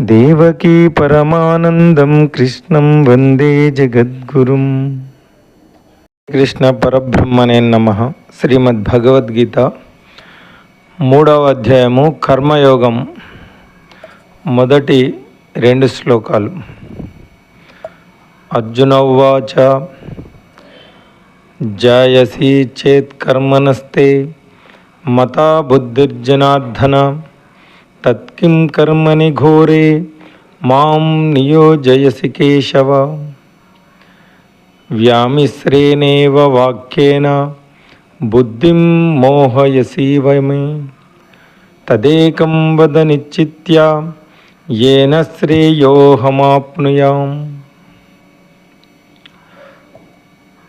దేవకీ పరమానందం కృష్ణం వందే జగద్గురుం. కృష్ణ పరబ్రహ్మనే నమ. శ్రీమద్ భగవద్గీత మూడవ అధ్యాయము కర్మయోగం మొదటి రెండు శ్లోకాలు. అర్జునవాచ జాయసి చేత్ కర్మనస్తే మతా బుద్ధిర్జనార్ధన. తత్కిం కర్మని ఘోరే మాం నియోజయసి కేశవ వ్యామిశ్రేణేవ వాక్యేన బుద్ధిం మోహయసీవ మే తదేకం వద నిశ్చిత్య ఏన శ్రేయోహమాప్నుయాం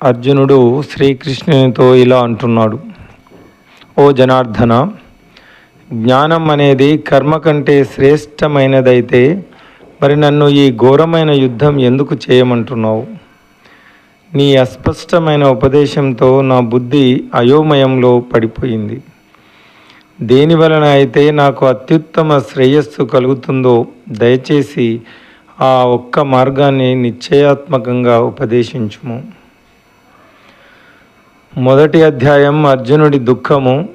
అర్జునుడు శ్రీకృష్ణునితో ఇలా అంటున్నాడు ఓ జనార్దన జ్ఞానం అనేది కర్మ కంటే శ్రేష్టమైనదైతే మరి నన్ను ఈ ఘోరమైన యుద్ధం ఎందుకు చేయమంటున్నావు? నీ అస్పష్టమైన ఉపదేశంతో నా బుద్ధి అయోమయంలో పడిపోయింది. దేని వలన అయితే నాకు అత్యుత్తమ శ్రేయస్సు కలుగుతుందో దయచేసి ఆ ఒక్క మార్గాన్ని నిశ్చయాత్మకంగా ఉపదేశించుము. మొదటి అధ్యాయం అర్జునుడి దుఃఖము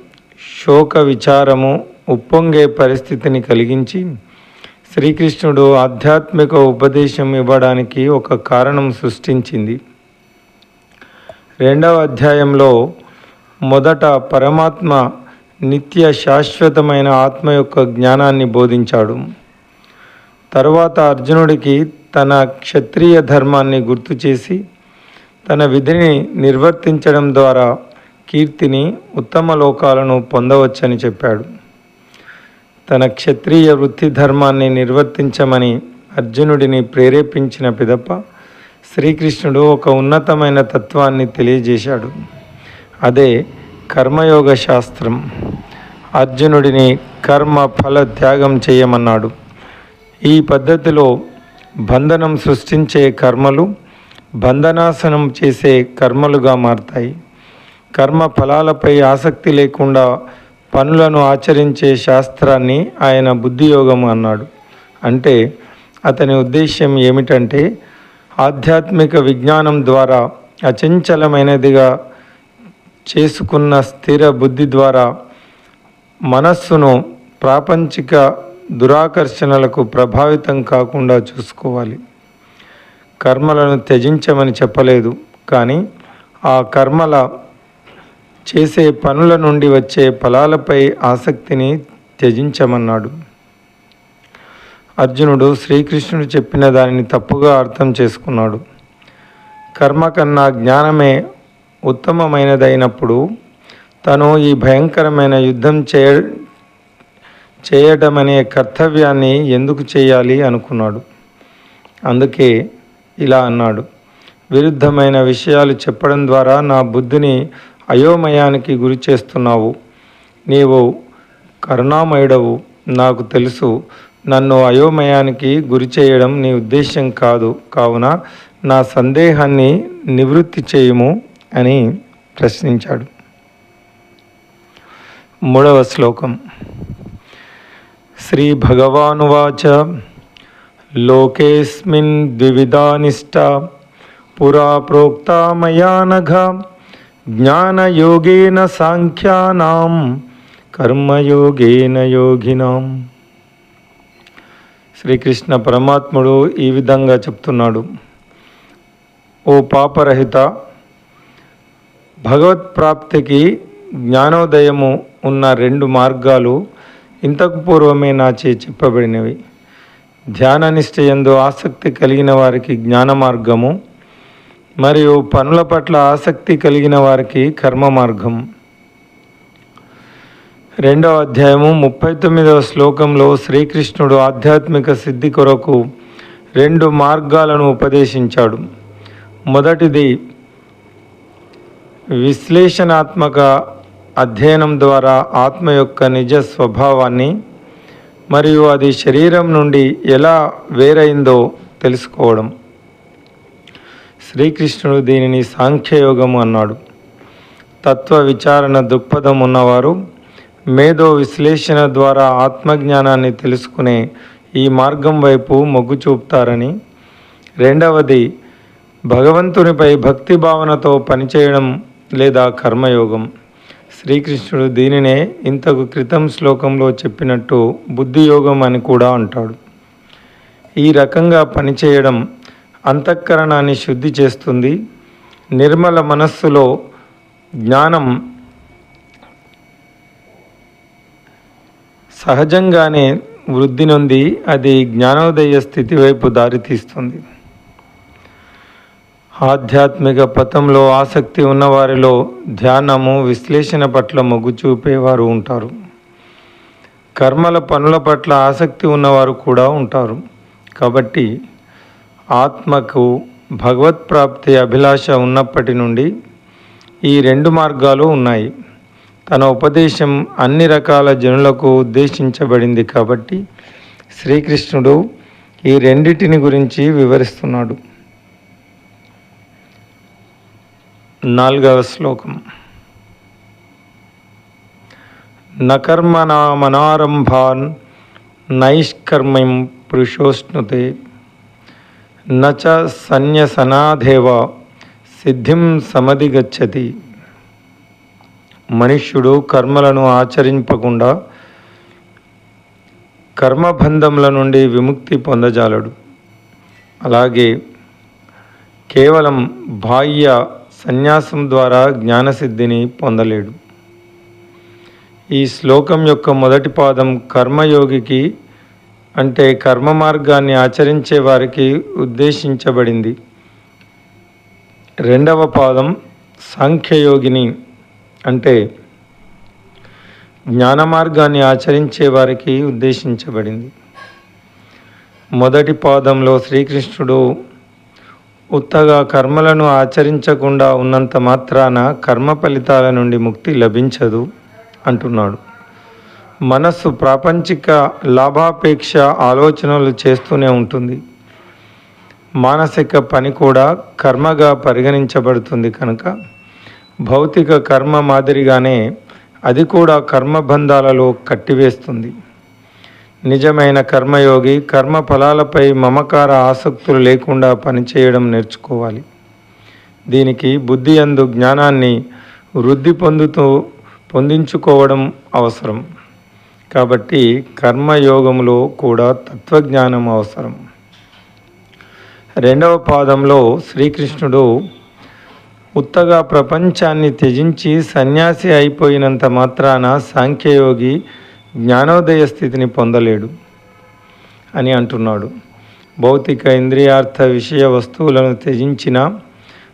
శోక విచారము ఉప్పొంగే పరిస్థితిని కలిగించి శ్రీకృష్ణుడు ఆధ్యాత్మిక ఉపదేశం ఇవ్వడానికి ఒక కారణం సృష్టించింది. రెండవ అధ్యాయంలో మొదట పరమాత్మ నిత్య శాశ్వతమైన ఆత్మ యొక్క జ్ఞానాన్ని బోధించాడు. తరువాత అర్జునుడికి తన క్షత్రియ ధర్మాన్ని గుర్తు చేసి తన విధిని నిర్వర్తించడం ద్వారా కీర్తిని ఉత్తమ లోకాలను పొందవచ్చని చెప్పాడు. తన క్షత్రియ వృత్తి ధర్మాన్ని నిర్వర్తించమని అర్జునుడిని ప్రేరేపించిన పిదప శ్రీకృష్ణుడు ఒక ఉన్నతమైన తత్వాన్ని తెలియజేశాడు. అదే కర్మయోగ శాస్త్రం అర్జునుడిని కర్మ ఫల త్యాగం చేయమన్నాడు. ఈ పద్ధతిలో బంధనం సృష్టించే కర్మలు బంధనాసనం చేసే కర్మలుగా మారతాయి. కర్మ ఫలాలపై ఆసక్తి లేకుండా పనులను ఆచరించే శాస్త్రాన్ని ఆయన బుద్ధియోగం అన్నాడు. అంటే అతని ఉద్దేశ్యం ఏమిటంటే ఆధ్యాత్మిక విజ్ఞానం ద్వారా అచంచలమైనదిగా చేసుకున్న స్థిర బుద్ధి ద్వారా మనస్సును ప్రాపంచిక దురాకర్షణలకు ప్రభావితం కాకుండా చూసుకోవాలి. కర్మలను త్యజించమని చెప్పలేదు కానీ ఆ కర్మల చేసే పనుల నుండి వచ్చే ఫలాలపై ఆసక్తిని త్యజించమన్నాడు. అర్జునుడు శ్రీకృష్ణుడు చెప్పిన దానిని తప్పుగా అర్థం చేసుకున్నాడు. కర్మ కన్నా జ్ఞానమే ఉత్తమమైనదైనప్పుడు తను ఈ భయంకరమైన యుద్ధం చేయ చేయటమనే కర్తవ్యాన్ని ఎందుకు చేయాలి అనుకున్నాడు. అందుకే ఇలా అన్నాడు. విరుద్ధమైన విషయాలు చెప్పడం ద్వారా నా బుద్ధిని అయోమయానికి గురి చేస్తున్నావు. నీవు కరుణామయుడవు. నాకు తెలుసు నన్ను అయోమయానికి గురి చేయడం నీ ఉద్దేశ్యం కాదు. కావున నా సందేహాన్ని నివృత్తి చేయము అని ప్రశ్నించాడు. మూడవ శ్లోకం. శ్రీ భగవానువాచ లోకేస్మిన్ ద్వివిధానిష్ట పురా ప్రోక్తా మయా నఘ జ్ఞానయోగేన సాంఖ్యానాం కర్మయోగేన యోగినాం. శ్రీకృష్ణ పరమాత్ముడు ఈ విధంగా చెప్తున్నాడు. ఓ పాపరహిత భగవత్ ప్రాప్తికి జ్ఞానోదయము ఉన్న రెండు మార్గాలు ఇంతకు పూర్వమే నాచే చెప్పబడినవి. ధ్యాన నిశ్చయందు ఆసక్తి కలిగిన వారికి జ్ఞాన మార్గము మరియు పనుల పట్ల ఆసక్తి కలిగిన వారికి కర్మ మార్గం. రెండవ అధ్యాయము ముప్పై తొమ్మిదవ శ్లోకంలో శ్రీకృష్ణుడు ఆధ్యాత్మిక సిద్ధి కొరకు రెండు మార్గాలను ఉపదేశించాడు. మొదటిది విశ్లేషణాత్మక అధ్యయనం ద్వారా ఆత్మ యొక్క నిజ స్వభావాన్ని మరియు అది శరీరం నుండి ఎలా వేరైందో తెలుసుకోవడం. శ్రీకృష్ణుడు దీనిని సాంఖ్యయోగము అన్నాడు. తత్వ విచారణ దృక్పథం ఉన్నవారు మేధో విశ్లేషణ ద్వారా ఆత్మజ్ఞానాన్ని తెలుసుకునే ఈ మార్గం వైపు మొగ్గు చూపుతారని. రెండవది భగవంతునిపై భక్తి భావనతో పనిచేయడం లేదా కర్మయోగం. శ్రీకృష్ణుడు దీనినే ఇంతకు క్రితం శ్లోకంలో చెప్పినట్టు బుద్ధియోగం అని కూడా అంటాడు. ఈ రకంగా పనిచేయడం అంతఃకరణాన్ని శుద్ధి చేస్తుంది. నిర్మల మనస్సులో జ్ఞానం సహజంగానే వృద్ధి నొంది అది జ్ఞానోదయ స్థితి వైపు దారితీస్తుంది ఆధ్యాత్మిక పథంలో ఆసక్తి ఉన్నవారిలో ధ్యానము విశ్లేషణ పట్ల మొగ్గు చూపేవారు ఉంటారు. కర్మల పనుల పట్ల ఆసక్తి ఉన్నవారు కూడా ఉంటారు. కాబట్టి ఆత్మకు భగవత్ ప్రాప్తి అభిలాష ఉన్నప్పటి నుండి ఈ రెండు మార్గాలు ఉన్నాయి. తన ఉపదేశం అన్ని రకాల జనులకు ఉద్దేశించబడింది కాబట్టి శ్రీకృష్ణుడు ఈ రెండిటిని గురించి వివరిస్తున్నాడు. నాలుగవ శ్లోకం. నకర్మణామనారంభాన్ నైష్కర్మ్యం పురుషోష్ణుతే నచ సన్యసనాదేవ సిద్ధిం సమధిగచ్చతి. మనుష్యుడు కర్మలను ఆచరింపకుండా కర్మబంధముల నుండి విముక్తి పొందజాలడు. అలాగే కేవలం బాహ్య సన్యాసం ద్వారా జ్ఞానసిద్ధిని పొందలేడు. ఈ శ్లోకం యొక్క మొదటి పాదం కర్మయోగికి అంటే కర్మ మార్గాన్ని ఆచరించే వారికి ఉద్దేశించబడింది. రెండవ పాదం సాంఖ్యయోగిని అంటే జ్ఞాన మార్గాన్ని ఆచరించే వారికి ఉద్దేశించబడింది. మొదటి పాదంలో శ్రీకృష్ణుడు ఉత్తగా కర్మలను ఆచరించకుండా ఉన్నంత మాత్రాన కర్మ ఫలితాల నుండి ముక్తి లభించదు అంటున్నాడు. మనస్సు ప్రాపంచిక లాభాపేక్ష ఆలోచనలు చేస్తూనే ఉంటుంది. మానసిక పని కూడా కర్మగా పరిగణించబడుతుంది కనుక. భౌతిక కర్మ మాదిరిగానే అది కూడా కర్మబంధాలలో కట్టివేస్తుంది. నిజమైన కర్మయోగి కర్మ ఫలాలపై మమకార ఆసక్తులు లేకుండా పనిచేయడం నేర్చుకోవాలి. దీనికి బుద్ధి అందు జ్ఞానాన్ని వృద్ధి పొందుతూ పొందించుకోవడం అవసరం. కాబట్టి కర్మయోగంలో కూడా తత్వజ్ఞానం అవసరం. రెండవ పాదంలో శ్రీకృష్ణుడు ఉత్తగా ప్రపంచాన్ని త్యజించి సన్యాసి అయిపోయినంత మాత్రాన సాంఖ్యయోగి జ్ఞానోదయ స్థితిని పొందలేడు అని అంటున్నాడు. భౌతిక ఇంద్రియార్థ విషయ వస్తువులను త్యజించిన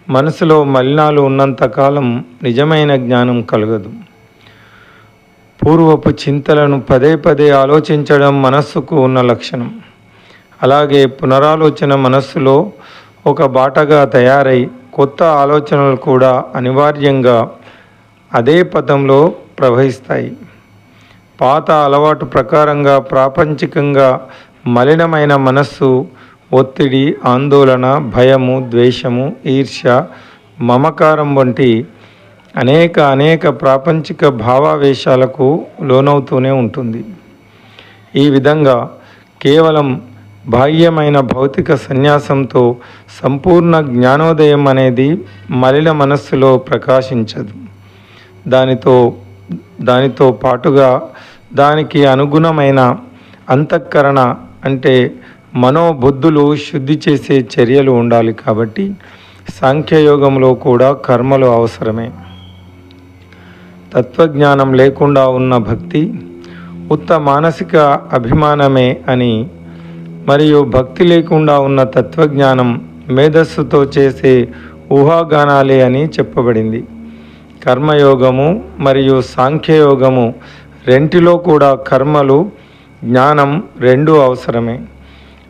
మనసులో మలినాలు ఉన్నంతకాలం నిజమైన జ్ఞానం కలగదు. పూర్వపు చింతలను పదే పదే ఆలోచించడం మనస్సుకు ఉన్న లక్షణం. అలాగే పునరాలోచన మనస్సులో ఒక బాటగా తయారై కొత్త ఆలోచనలు కూడా అనివార్యంగా అదే పదంలో ప్రవహిస్తాయి. పాత అలవాటు ప్రకారంగా ప్రాపంచికంగా మలినమైన మనస్సు ఒత్తిడి ఆందోళన భయము ద్వేషము ఈర్ష్య మమకారం వంటి అనేక అనేక ప్రాపంచిక భావావేశాలకు లోనవుతూనే ఉంటుంది. ఈ విధంగా కేవలం బాహ్యమైన భౌతిక సన్యాసంతో సంపూర్ణ జ్ఞానోదయం అనేది మలిన మనస్సులో ప్రకాశించదు. దానితో దానితో పాటుగా దానికి అనుగుణమైన అంతఃకరణ అంటే మనోబుద్ధులు శుద్ధి చేసే చర్యలు ఉండాలి కాబట్టి సాంఖ్యయోగంలో కూడా కర్మలు అవసరమే. తత్వజ్ఞానం లేకుండా ఉన్న భక్తి ఉత్త మానసిక అభిమానమే అని మరియు భక్తి లేకుండా ఉన్న తత్వజ్ఞానం మేధస్సుతో చేసే ఊహాగానాలే అని చెప్పబడింది. కర్మయోగము మరియు సాంఖ్యయోగము రెంటిలో కూడా కర్మలు జ్ఞానం రెండూ అవసరమే.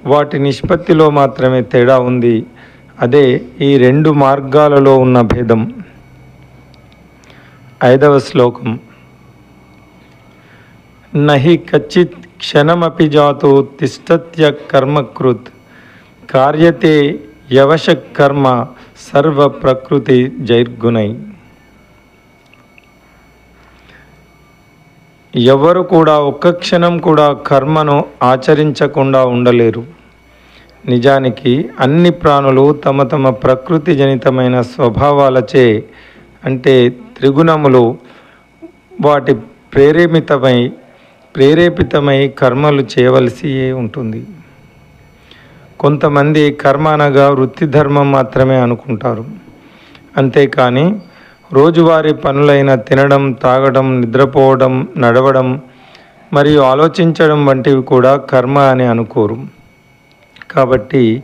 వాటి నిష్పత్తిలో మాత్రమే తేడా ఉంది. అదే ఈ రెండు మార్గాలలో ఉన్న భేదం. ఐదవ శ్లోకం. నహి కచ్చిత్ క్షణమపి జాతో తిష్టత్య కర్మకృత్ కార్యతే యవశ కర్మ సర్వ ప్రకృతి జైర్గుణై. ఎవరు కూడా ఒక్క క్షణం కూడా కర్మను ఆచరించకుండా ఉండలేరు. నిజానికి అన్ని ప్రాణులు తమ తమ ప్రకృతి జనితమైన స్వభావాలచే అంటే త్రిగుణములు వాటి ప్రేరేపితమై ప్రేరేపితమై కర్మలు చేయవలసి ఉంటుంది. కొంతమంది కర్మ అనగా వృత్తి ధర్మం మాత్రమే అనుకుంటారు. అంతేకాని రోజువారీ పనులైన తినడం తాగడం నిద్రపోవడం నడవడం మరియు ఆలోచించడం వంటివి కూడా కర్మ అని అనుకోరు. కాబట్టి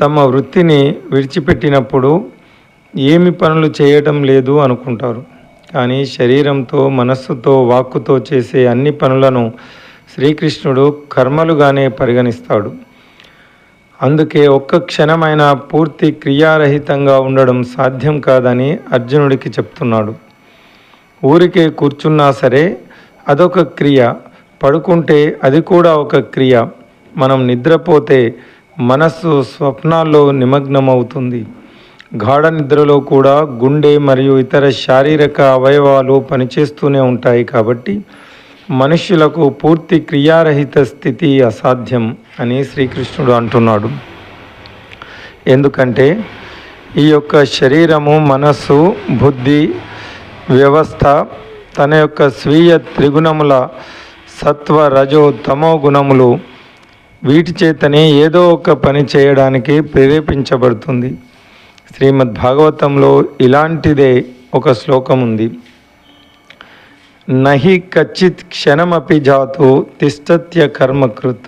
తమ వృత్తిని విడిచిపెట్టినప్పుడు ఏమి పనులు చేయటం లేదు అనుకుంటారు. కానీ శరీరంతో మనస్సుతో వాక్కుతో చేసే అన్ని పనులను శ్రీకృష్ణుడు కర్మలుగానే పరిగణిస్తాడు. అందుకే ఒక్క క్షణమైన పూర్తి క్రియారహితంగా ఉండడం సాధ్యం కాదని అర్జునుడికి చెప్తున్నాడు. ఊరికే కూర్చున్నా సరే అదొక క్రియ పడుకుంటే అది కూడా ఒక క్రియ. మనం నిద్రపోతే మనస్సు స్వప్నాల్లో నిమగ్నమవుతుంది. గాఢ నిద్రలో కూడా గుండె మరియు ఇతర శారీరక అవయవాలు పనిచేస్తూనే ఉంటాయి కాబట్టి మనుష్యులకు పూర్తి క్రియారహిత స్థితి అసాధ్యం అని శ్రీకృష్ణుడు అంటున్నాడు. ఎందుకంటే ఈ యొక్క శరీరము మనస్సు బుద్ధి వ్యవస్థ తన యొక్క స్వీయ త్రిగుణముల సత్వ రజో తమో గుణములు వీటి చేతనే ఏదో ఒక పని చేయడానికి ప్రేరేపించబడుతుంది. శ్రీమద్ భాగవతంలో ఇలాంటిదే ఒక శ్లోకం ఉంది. నహి కచ్చిత్ క్షణమపి జాతు తిష్టత్య కర్మకృత్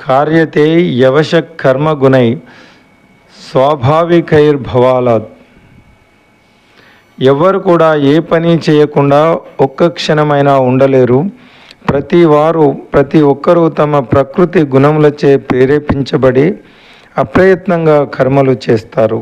కార్యతే యవశ కర్మగుణై స్వాభావికైర్భవాలాత్. ఎవ్వరు కూడా ఏ పని చేయకుండా ఒక్క క్షణమైనా ఉండలేరు. ప్రతి వారు ప్రతి ఒక్కరూ తమ ప్రకృతి గుణములచే ప్రేరేపించబడి అప్రయత్నంగా కర్మలు చేస్తారు.